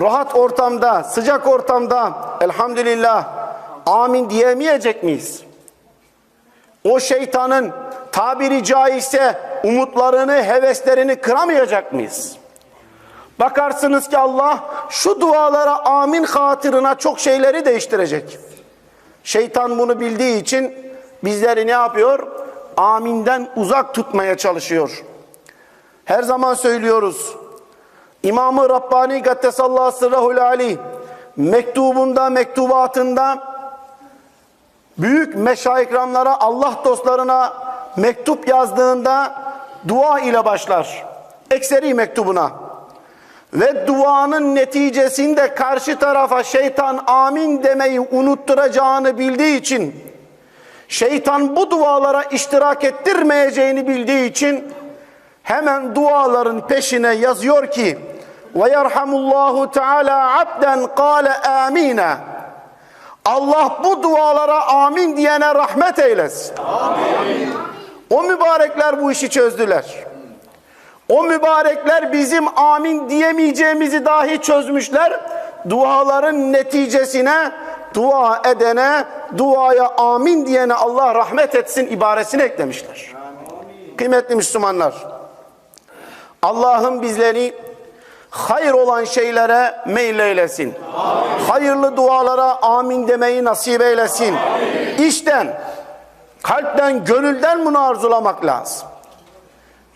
rahat ortamda, sıcak ortamda elhamdülillah amin diyemeyecek miyiz? O şeytanın tabiri caizse umutlarını, heveslerini kıramayacak mıyız? Bakarsınız ki Allah şu dualara amin hatırına çok şeyleri değiştirecek. Şeytan bunu bildiği için bizleri ne yapıyor? Aminden uzak tutmaya çalışıyor. Her zaman söylüyoruz. İmam-ı Rabbani Gaddesallahu sırrahul ali mektubunda, mektubatında büyük meşayikramlara, Allah dostlarına mektup yazdığında dua ile başlar. Ekseri mektubuna. Ve duanın neticesinde karşı tarafa şeytan amin demeyi unutturacağını bildiği için şeytan bu dualara iştirak ettirmeyeceğini bildiği için hemen duaların peşine yazıyor ki ve yerhamullahu teala abden kâle amine Allah bu dualara amin diyene rahmet eylesin. Amin. O mübarekler bu işi çözdüler. O mübarekler bizim amin diyemeyeceğimizi dahi çözmüşler. Duaların neticesine dua edene, duaya amin diyene Allah rahmet etsin ibaresini eklemişler. Kıymetli Müslümanlar, Allah'ım bizleri hayır olan şeylere meyleylesin. Hayırlı dualara amin demeyi nasip eylesin. İşten, kalpten, gönülden bunu arzulamak lazım.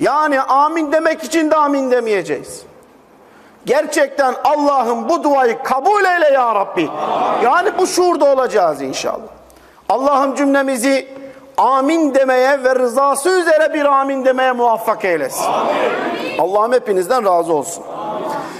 Yani amin demek için de amin demeyeceğiz. Gerçekten Allah'ım bu duayı kabul eyle ya Rabbi. Yani bu şuurda olacağız inşallah. Allah'ım cümlemizi amin demeye ve rızası üzere bir amin demeye muvaffak eylesin. Allah'ım hepinizden razı olsun.